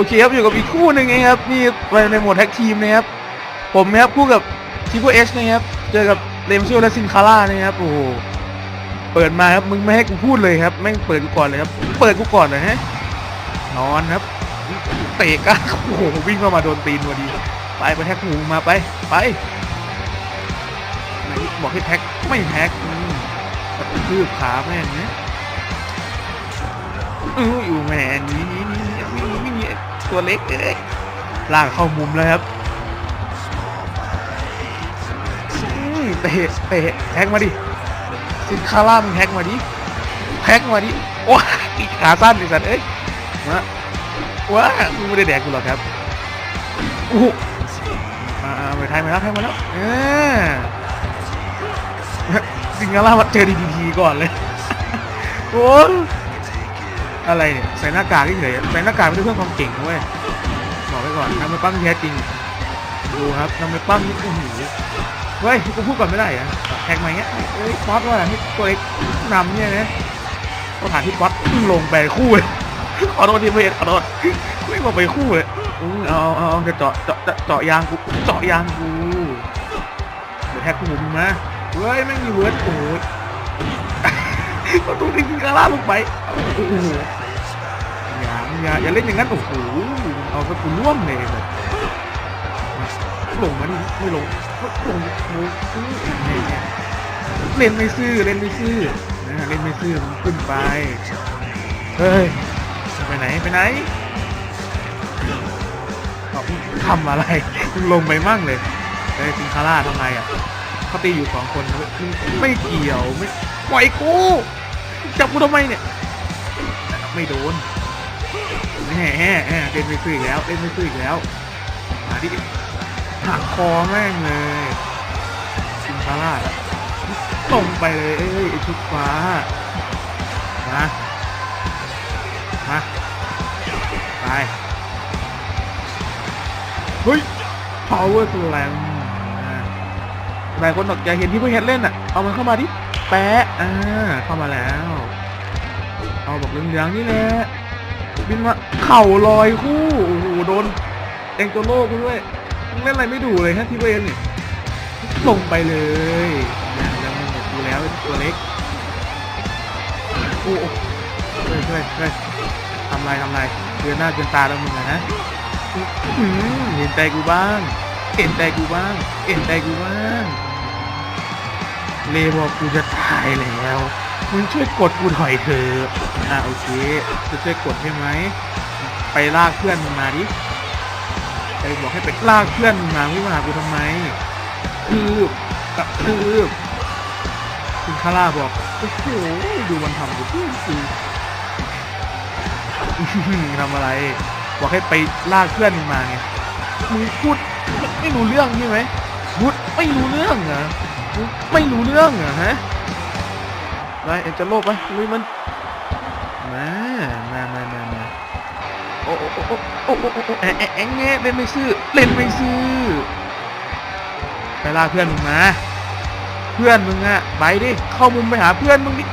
โอเคครับอยู่กับอีกคู่หนึ่งเองครับนี่ไปในโหมดแท็กทีมนะครับผมนะครับคู่กับทิปเปอร์เอชนะครับเจอกับเลมซิโอและซินคาร่านะครับโอ้โหเปิดมาครับมึงไม่ให้กูพูดเลยครับแม่งเปิดกูก่อนเลยครับเปิดกูก่อนเลยฮะนอนครับเตะก้าโอ้โหวิ่งเข้ามาโดนตีนพอดี ไปไปแท็กหูมาไปไปไหนบอกให้แท็กไม่แท็กอืบขาแม่งเนี่ยอืออยู่แมนี่นี่นี่นี่นี่นี่ ตัวเล็กเอ้ยลากเข้ามุมแล้วครับเตะเตะแท็กมาดิสินคาร่ามึงแท็กมาดิแท็กมาดิว้าอีกขาสั้นไอสัตว์เอ้ยมาว้ามึงไม่ได้แดกกูหรอกครับโอ้โหมาเอาไปไทยมาแล้วไทยมาแล้วเออสินคาร่ามาเจอดีทีก่อนเลยโอ้ อะไรเนี่ยใส่หน้ากากเฉยใส่หน้ากากไม่ได้เพิ่มความเก่งเว้ยบอกไว้ก่อนทำไปปั้งแท้จริงดูครับทำไปปั้งนี่โอ้โหเฮ้ยกูพูดก่อนไม่ได้อะแท็กมาอย่างเงี้ยเฮ้ยป๊อตว่าให้ตัวเล็กนำเนี่ยนะก็ผ่านที่ป๊อตลงไปคู่เลยขอโทษทีเพื่อนขอโทษไม่มาไปคู่เลยเอาเอาจะเจาะเจาะเจาะยางกูเจาะยางกูเดี๋ยวแท็กกูมึงมาเฮ้ยแม่มีเวิร์ดโอ้โหประตูทิ้งกระลาลงไปโอ้โห อย่าอย่าเล่นอย่างนั้นโอ้โหเอาสกุลร่วมเลยแบบลงมาดิไม่ลงลงลงเนี่ยเล่นไม่ซื่อเล่นไม่ซื่อนะเล่นไม่ซื่อมันขึ้นไปเฮ้ยไปไหนไปไหนเอาทำอะไรลงไปมั่งเลยไอ้ซิงคาร่าทำไมอะเขาตีอยู่สองคนนะเว้ยมึงไม่เกี่ยวไม่ปล่อยกูจับกูทำไมเนี่ยไม่โดน แหมแหมเล่นไม่ซื่ออีกแล้วเล่นไม่ซื่ออีกแล้วมาดิหักคอแม่งเลยซิงคาร่าตรงไปเลยเอ้ยไอ้ชุดฟ้ามามาไปเฮ้ย power slam หลายคนบอกอยากเห็นที่เพื่อนเล่นอะ เอามันเข้ามาดิ แปะ อ่า เข้ามาแล้ว เอาบอกเหลืองๆนี่แหละ บินมาเข่าลอยคู่โอ้โหโดนเอ็งโจโลกด้วยเล่นอะไรไม่ดูเลยฮะทีเวนเนี่ยลงไปเลยยังยังมึงกับกูแล้วตัวเล็กโอ้โหเฮ้ยเฮ้ยเฮ้ยทำไรทำไรเดือนหน้าเกินตาแล้วมึงอะนะเห็นใจกูบ้างเห็นใจกูบ้างเห็นใจกูบ้างเลบอกกูจะตายแล้ว มึงช่วยกดกูหน่อยเถอะอะโอเคจะช่วยกดใช่ไหม ไปลากเพื่อนมึงมาดิไปบอกให้ไปลากเพื่อนมึงมาไม่มาหากูทำไมคืบกระคืบคุณคาร่าบอกโอ้โหดูมันทำกูพี่สิทำอะไร บอกให้ไปลากเพื่อนมึงมาไงมึงพูดไม่รู้เรื่องใช่ไหมพูดไม่รู้เรื่องเหรอไม่รู้เรื่องเหรอฮะ ไปเอ็นจะโลไปลุยมันมามามามามาโอ้โอ้โอ้โอ้โอ้โอ้แอะแแงะเล่นไม่ซื้อเล่นไม่ซื้อไปล่าเพื่อนมึงมาเพื่อนมึงอะไปดิเข้ามุมไปหาเพื่อนมึงดิ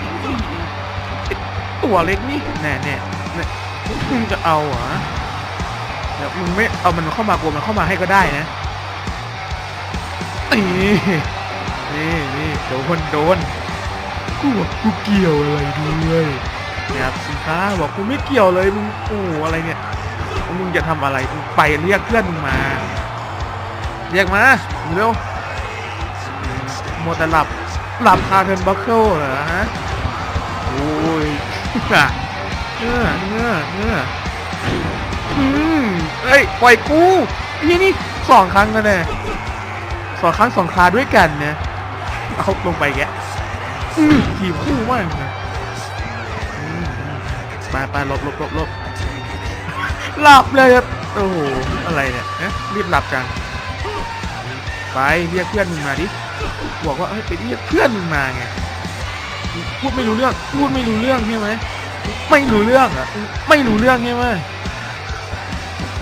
ตัวเล็กนี่แน่แน่แน่มึงจะเอาเหรอเดี๋ยวมึงไม่เอามันเข้ามากลัวมันเข้ามาให้ก็ได้นะนี่นี่นี่โดนโดน กูบอกกูเกี่ยวอะไรด้วยนี่ยครับสินค้าบอกกูไม่เกี่ยวเลยมึงโอ้อะไรเนี่ยมึงจะทำอะไรไปเรียกเพื่อนมึงมา เรียกมาเร็วมัวแต่หลับหลับคาเทนบัคเคิลเหรอฮะโอ้ยเนื้อเนื้อเนื้ออืมเอ้ยปล่อยกูนี่นี่สองครั้งแล้วเนี่ยสองครั้งสองคราด้วยกันเนี่ยเอาลงไปแก อืมทีมคู่มากนะอืมไปไปหลบหลบหลบหลบหลับเลยอะโอ้โหอะไรเนี่ยเอ๊ะรีบหลับจังไปเรียกเพื่อนมึงมาดิบอกว่าเฮ้ยไปเรียกเพื่อนมึงมาไงพูดไม่รู้เรื่องพูดไม่รู้เรื่องใช่ไหมไม่รู้เรื่องอะไม่รู้เรื่องใช่ไหม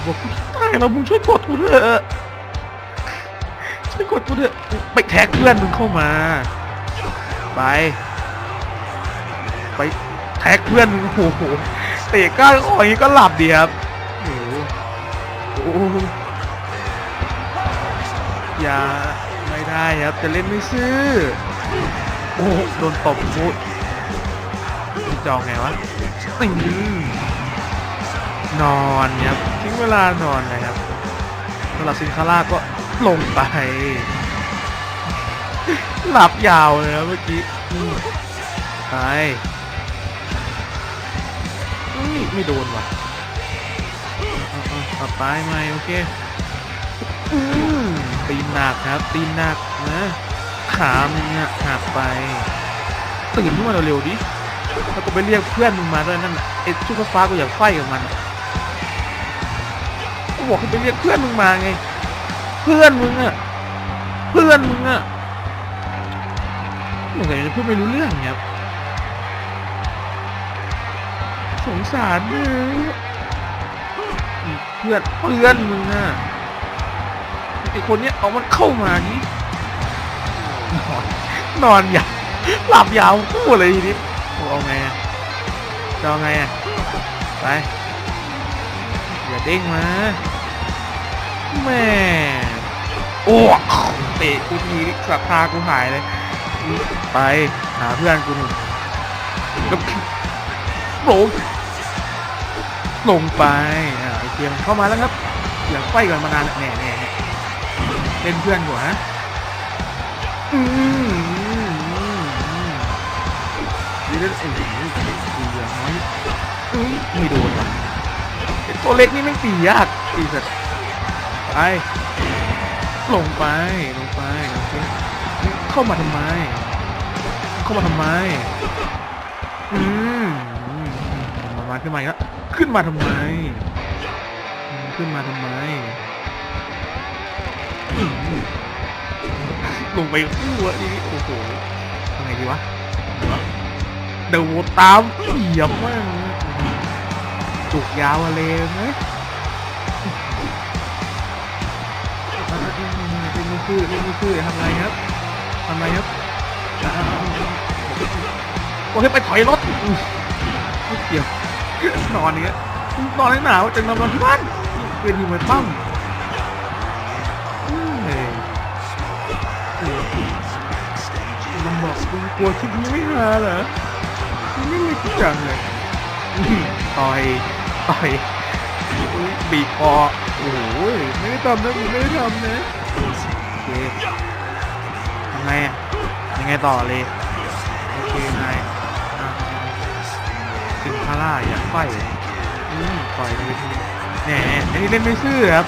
บอกกูตายแล้วมึงช่วยกดกูเถอะช่วยกดกูเถอะไปแท็กเพื่อนมึงเข้ามา ไป ไปแท็กเพื่อนโอ้โหเตะก้านคออย่างนี้ก็หลับดีครับโอ้โหอย่าไม่ได้ครับจะเล่นไม่ซื่อโอ้โดนตบมุดนี่จองไงวะติงนอนครับทิ้งเวลานอนนะครับสำหรับซินคาร่าก็ลงไป หลับยาวเลยนะเมื่อกี้อืมไปอุ้ยไม่โดนว่ะเอาเอาเอาไปไหมโอเคตีนหนักครับ ตีนหนักนะขามึงอะหักไป ตื่นขึ้นมาเร็วๆดิแล้วก็ไปเรียกเพื่อนมึงมาด้วยนั่นน่ะไอ้ชุดฟ้ากูอยากไฟกับมันกูบอกให้ไปเรียกเพื่อนมึงมาไง เพื่อนมึงอะเพื่อนมึงอะ มึงไงจะพูดไม่รู้เรื่องเนี่ยครับ สงสารมึงเพื่อนเพื่อนมึงอะไอคนเนี้ยเอามันเข้ามานี้นอนนอนยาวหลับยาวคู่เลยทีนี้โอ้เอาไงอะจะเอาไงอะไปอย่าเด้งมาแม่โอ้เตะกูทีศรัทธากูหายเลย ไปหาเพื่อนกูหนึ่งลงลงไปอ่าไอเกียมเข้ามาแล้วครับอยากไฟกันมานานแน่แน่แน่เล่นเพื่อนกูฮะอืมอืมอืมอืมดีแล้วโอ้โหตีอย่างน้อยอื้อไม่โดนว่ะไอ้ตัวเล็กนี่ไม่ตียากตีสัตว์ไปลงไปลงไปโอเค เข้ามาทำไม เข้ามาทำไม อืมมามาขึ้นมาอีกแล้วขึ้นมาทำไม ขึ้นมาทำไมลงไปคู่อะนี่โอ้โหทำไงดีวะเดี๋ยวตามเหยียบมากจุกยาวอะไรไหมเป็นมือคือเป็นมือคือทำไรครับ ทำไรครับโอเคไปถอยรถไม่เกี่ยวนอนอย่างเงี้ยนอนให้หนาวจังนอนที่บ้านเป็นอยู่เหมือนปั้มมันบอกมึงกลัวคลิปนี้ไม่ฮาเหรอไม่มีกูจังเลยต่อยต่อยอุ๊ยบีบคอโอ้โหไม่ได้ทำนะมึงไม่ได้ทำนะโอเค ไงยังไงต่อเลยโอเคนายอ่าสินคาร่าอยากไฟอืมปล่อยเลยทีแหน่อันนี้เล่นไม่ซื่อครับ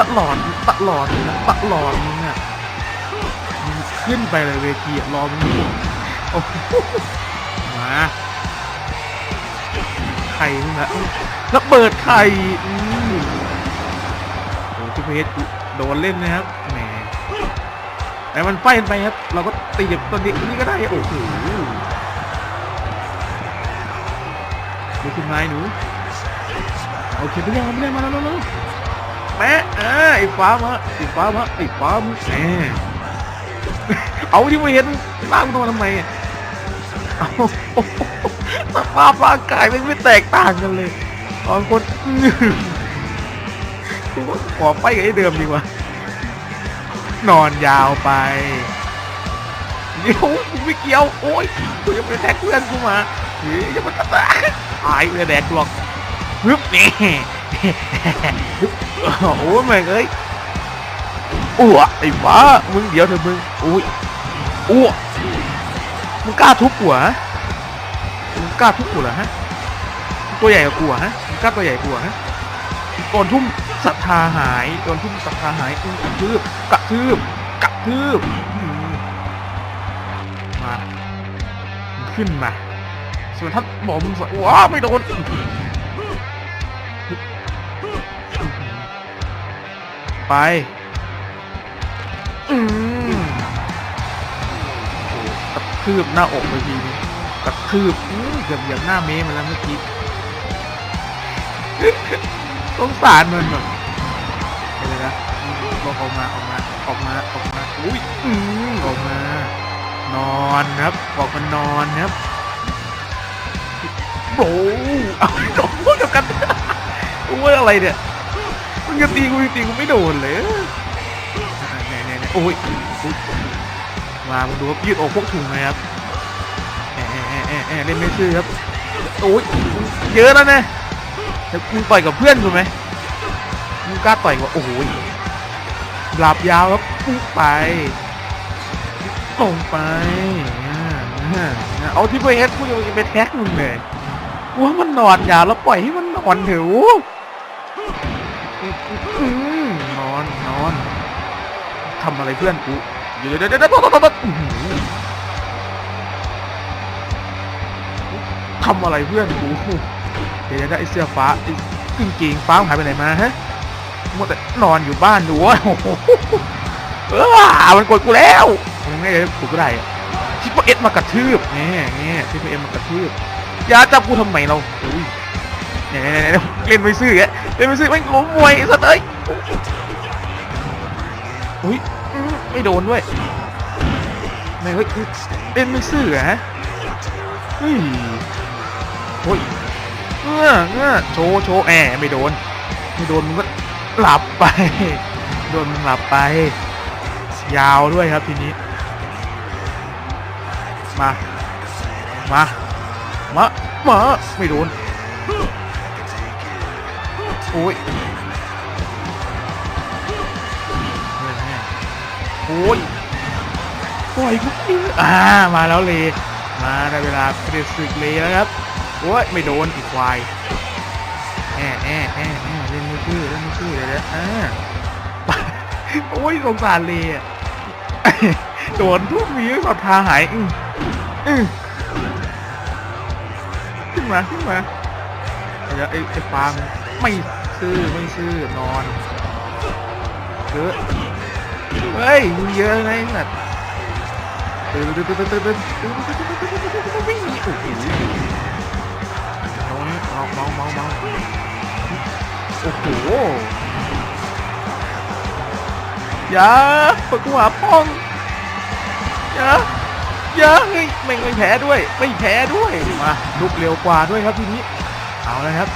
ตลอดตลอดนะตลอดมึงอะมึงขึ้นไปเลยเวทีรอมึงโอ้มาไข่มึงอะระเบิดไข่อืมโอ้ทุกเพจโดนเล่นนะครับ แหมแต่มันไฟกันไปครับ เราก็ตีแบบตัวนี้นี่ก็ได้ โอ้โหดูคุณนายหนู โอเคไปเรียกมาไปเรียกมาแล้วแล้วแม่เออไอ้ฟ้ามาไอ้ฟ้ามาไอ้ฟ้ามาแหมเอาที่ไม่เห็นร่างตัวทำไมอะเอาสภาพร่างกายมันไม่แตกต่างกันเลยตอนคนกูก็ขอไปกับไอ้เดิมดีกว่า นอนยาวไปเดี๋ยวกูไม่เกี่ยว โอ๊ยกูจะไปแทกเพื่อนกูมาเฮ้ยจะมาตะตาตายเพื่อแดกกูหรอกฮึบนี่โอ้ยแม่งเอ้ยอ้วไอ้ฟ้ามึงเดี๋ยวเถอะมึงอุ้ยอ้วมึงกล้าทุบหัวฮะมึงกล้าทุบหัวเหรอฮะ ตัวใหญ่กว่ากูเหรอฮะมึงกล้าตัวใหญ่กว่ากูเหรอฮะ โดนทุ่มศรัทธาหายโดนทุ่มศรัทธาหายกระทืบกระทืบกระทืบมาขึ้นมาส่วนถ้าบอมสวยว้าไม่โดนไปอืมกระทืบหน้าอกไปทีกระทืบเกือบเหยียบหน้าเมย์มาแล้วเมื่อกี้ สงสารมันแบบเดี๋ยวนะบอกออกมาออกมาออกมาออกมาอุ้ยอืมออกมา นอนครับบอกมันนอนครับโบเอาโดนกับกันอุ้ยอะไรเนี่ยมึงจะตีกูจริงๆกูไม่โดนเลยเนี่ยเนี่ยโอ้ยมามดูครับยืดอกพวกถุงเลยครับแอแอแอแอเล่นไม่ซื่อครับโอ้ยเยอะแล้วนะ แต่กูต่อยกับเพื่อนกูไหมมึงกล้าต่อยกับโอ้โหหลับยาวครับปุ๊บไปลงไปเอาที่ไปเอสกูจะไปแท็กมึงเลยกูว่ามันนอนยาวแล้วปล่อยให้มันนอนเถอะอืมนอนนอนทำอะไรเพื่อนกูเดี๋ยวเดี๋ยวเดี๋ยวทำอะไรเพื่อนกู เดี๋ยวเดี๋ยวเดี๋ยวไอ้เสื้อฟ้าไอ้กางเกงฟ้ามันหายไปไหนมาฮะมัวแต่นอนอยู่บ้านดูวะโอ้โหเออมันกดกูแล้วมึงไงเลยกูก็ได้ทิปเอสมากระทืบแง่แง่ทิปเอสมากระทืบอย่าจับกูทำไมเราอุ้ยเนี่ยเนี่ยเนี่ยเล่นไม่ซื่อแกเล่นไม่ซื่อไม่งล้มมวยไอ้สัตว์เอ้ยอุ้ยไม่โดนด้วยแม่เฮ้ยเล่นไม่ซื่อฮะเฮ้ยโอ้ย เงื่อเงื่อโชว์โชว์แอไม่โดน ไม่โดนมึงก็หลับไป โดนมึงหลับไป ยาวด้วยครับทีนี้ มา มา มา มา ไม่โดน โอ้ยโอ้ยปล่อยกูอ่า มาแล้วเลย มาได้เวลาเปรียบศึกเลยแล้วครับ โอ้ยไม่โดนอีกควายแอะแอะแอะแอะเล่นไม่ชื่อเล่นไม่ชื่อเลยนะอ่าโอ้ยสงสารเลยอะโดนทุกมีสอดทาหายอืออือขึ้นมาขึ้นมาเดี๋ยวไอ้ไอ้ฟางไม่ซื่อไม่ซื่อนอนเยอะเฮ้ยมึงเยอะไงสัตว์ตื่นตื่นตื่นตื่นตื่นตื่นวิ่งหนีโอ้โห โอ้โหอย่าเปิดกูหาป้องอย่าอย่าเฮ้ยไม่ไม่แพ้ด้วย ไม่แพ้ด้วยมาลุกเร็วกว่าด้วยครับทีนี้เอาเลยครับ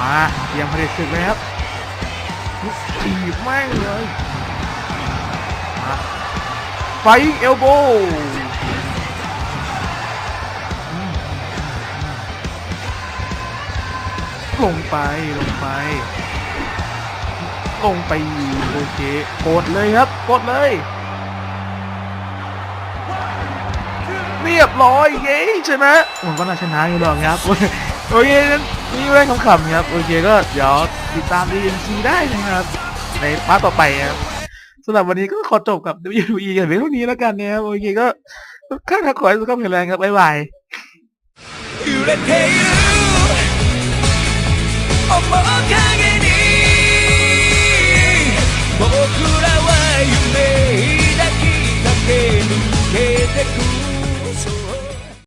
มาเตรียมผลิตศึกเลยครับถีบแม่งเลยมาไฟเอลโบ ลงไปลงไป ลงไปโอเคกดเลยครับกดเลย เรียบร้อยเย้ชนะผมก็น่าชนะอยู่หรอกครับโอเคนั้นนี่เรื่องขำๆครับโอเคก็เดี๋ยวติดตาม DMC ได้นะครับ ในพาร์ทต่อไปครับสำหรับวันนี้ก็ขอจบกับ WWE กันเพียงเท่านี้แล้วกันนะครับโอเคก็ข้างทางขอให้สุขภาพแข็งแรงครับบ๊ายบาย 僕らは夢抱き駆け抜けてく